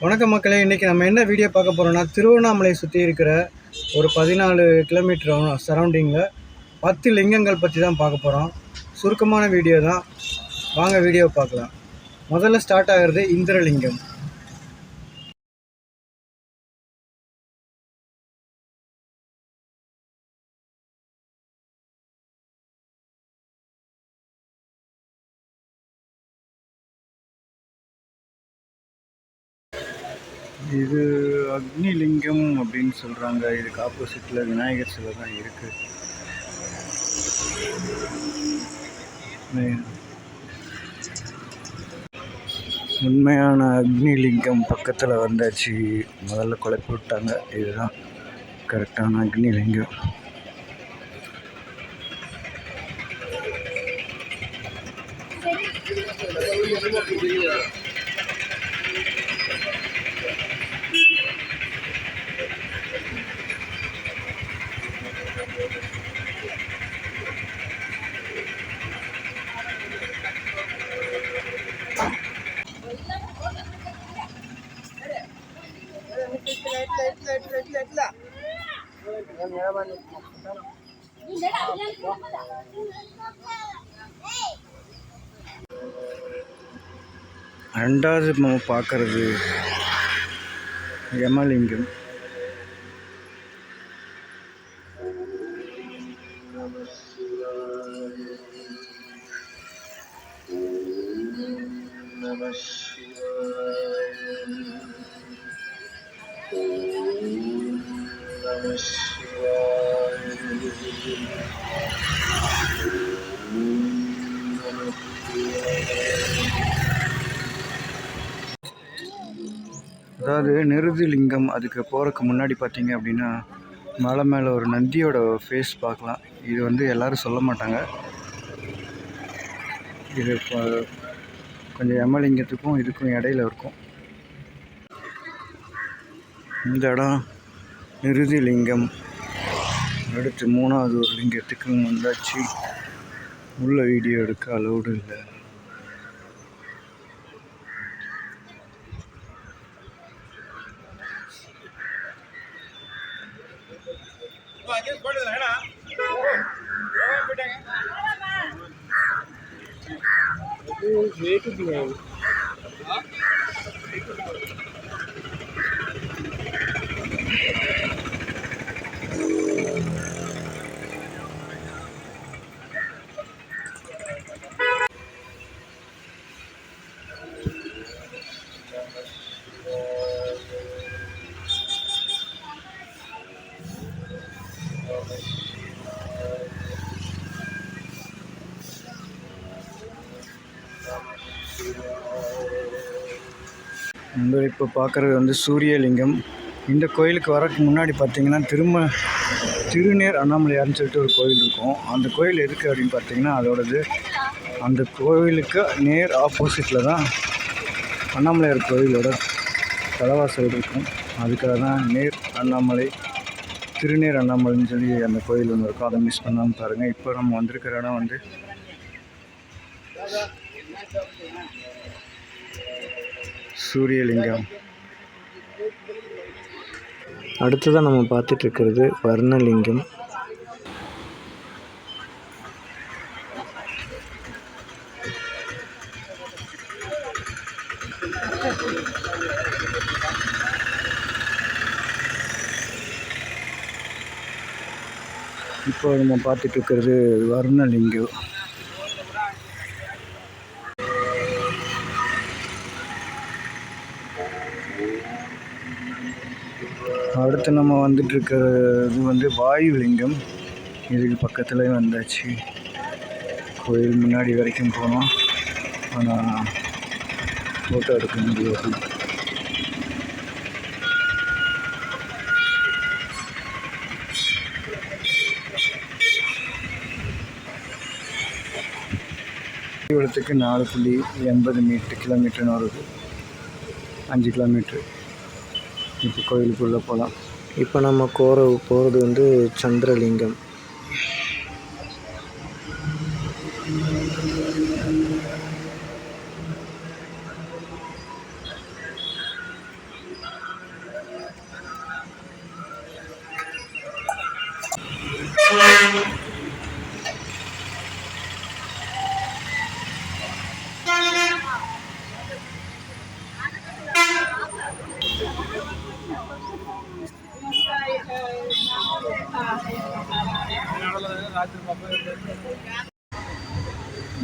வணக்கம் மக்களே இன்றைக்கி நம்ம என்ன வீடியோ பார்க்க போகிறோம்னா திருவண்ணாமலை சுற்றி இருக்கிற ஒரு பதினாலு கிலோமீட்டர் சரௌண்டிங்கில் பத்து லிங்கங்கள் பற்றி தான் பார்க்க போகிறோம் சுருக்கமான வீடியோ தான். வாங்க வீடியோ பார்க்கலாம். முதல்ல ஸ்டார்ட் ஆகிறது இந்திரலிங்கம். இது அக்னிலிங்கம் அப்படின்னு சொல்கிறாங்க இதுக்கு ஆப்போசிட்டில் விநாயகர் சிலை தான் இருக்குது உண்மையான அக்னிலிங்கம் பக்கத்தில் வந்தாச்சு. முதல்ல குழப்பி விட்டாங்க. இதுதான் கரெக்டான அக்னிலிங்கம். ரெண்டாவது நம்ம பார்க்கறது. யமலிங்கம் அதாவது நிருதிலிங்கம் அதுக்கு போகிறதுக்கு முன்னாடி பார்த்தீங்க அப்படின்னா மலை மேலே ஒரு நந்தியோட ஃபேஸ் பார்க்கலாம். இது வந்து எல்லோரும் சொல்ல மாட்டாங்க. இது இப்போ கொஞ்சம் எமலிங்கத்துக்கும் இதுக்கும் இடையில இருக்கும். இந்த இடம் இறுதி லிங்கம் அடுத்து மூணாவது ஒரு லிங்கத்துக்கு வந்தாச்சு. உள்ள வீடியோ எடுக்க அலௌடு இல்லை. நண்பர் இப்போ பார்க்குறது வந்து சூரியலிங்கம். இந்த கோயிலுக்கு வரக்கு முன்னாடி பார்த்தீங்கன்னா திரும திருநேர் அண்ணாமலையார்னு சொல்லிட்டு ஒரு கோயில் இருக்கும். அந்த கோயில் எதுக்கு அப்படின்னு பார்த்தீங்கன்னா அதோடது அந்த கோயிலுக்கு நேர் ஆப்போசிட்டில் தான் அண்ணாமலையார் கோயிலோட தலைவாசல் இருக்கும். அதுக்காக தான் நேர் அண்ணாமலை திருநீர் அண்ணாமலைன்னு சொல்லி அந்த கோயில் ஒன்று இருக்கும் அதை மிஸ் பண்ணாமல் பாருங்கள் இப்போ நம்ம வந்திருக்கிற இடம் வந்து சூரியலிங்கம். அடுத்ததாக நம்ம பார்த்துட்டு இருக்கிறது வர்ணலிங்கம். இப்போ நம்ம பார்த்துட்டு இருக்கிறது வர்ணலிங்கம். அடுத்து நம்ம வந்துட்டுருக்கிறது வந்து வாயு லிங்கம் இதுக்கு பக்கத்துல வந்தாச்சு. கோயில் முன்னாடி வரைக்கும் போனோம். ஆனால் ஃபோட்டோ எடுக்க முடியாது தீவிரத்துக்கு நாலு புள்ளி எண்பது மீட்ரு கிலோமீட்டர்னு வருது. அஞ்சு கிலோமீட்ரு இப்போ கோயிலுக்குள்ளே போகலாம். இப்போ நம்ம கோர போகிறது வந்து சந்திரலிங்கம். Thank you.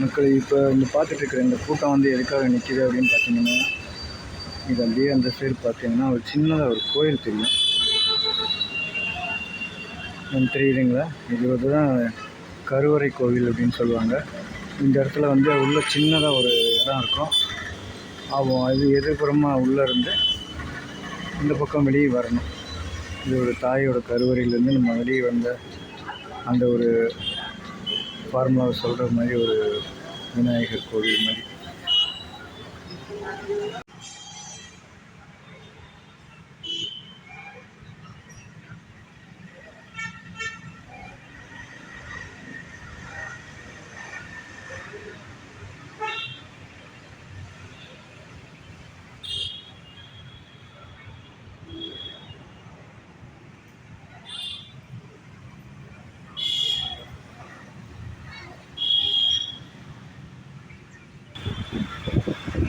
மக்கள் இப்போ வந்து பார்த்துட்ருக்குற இந்த கூட்டம் வந்து எதுக்காக நிற்கிது அப்படின்னு பார்த்தீங்கன்னா இது அப்படியே அந்த சைடு பார்த்தீங்கன்னா ஒரு சின்னதாக ஒரு கோயில் தெரியும். எனக்கு தெரியுதுங்களா? இது வந்து தான் கருவறை கோவில் அப்படின்னு சொல்லுவாங்க. இந்த இடத்துல வந்து உள்ள சின்னதாக ஒரு இடம் இருக்கும். ஆகும் அது எதிர்புறமாக உள்ளே இருந்து இந்த பக்கம் வெளியே வரணும். இது ஒரு தாயோட கருவறையிலேருந்து நம்ம வெளியே வந்த அந்த ஒரு ஃபார்முலாவை சொல்கிற மாதிரி ஒரு விநாயகர் கோவில் மாதிரி.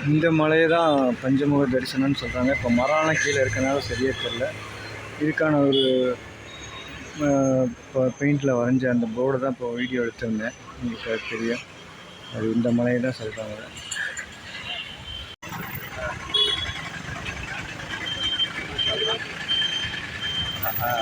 இந்த மலையை தான் பஞ்சமுக தரிசனம்னு சொல்கிறாங்க இப்போ மரம்லாம் கீழே இருக்கனால சரியாக தெரில இதுக்கான ஒரு இப்போ பெயிண்டில் வரைஞ்ச அந்த போர்டை தான் இப்போ வீடியோ எடுத்திருந்தேன். உங்களுக்கு அது தெரியும். அது இந்த மலையை தான் சொல்கிறாங்க ஆஹா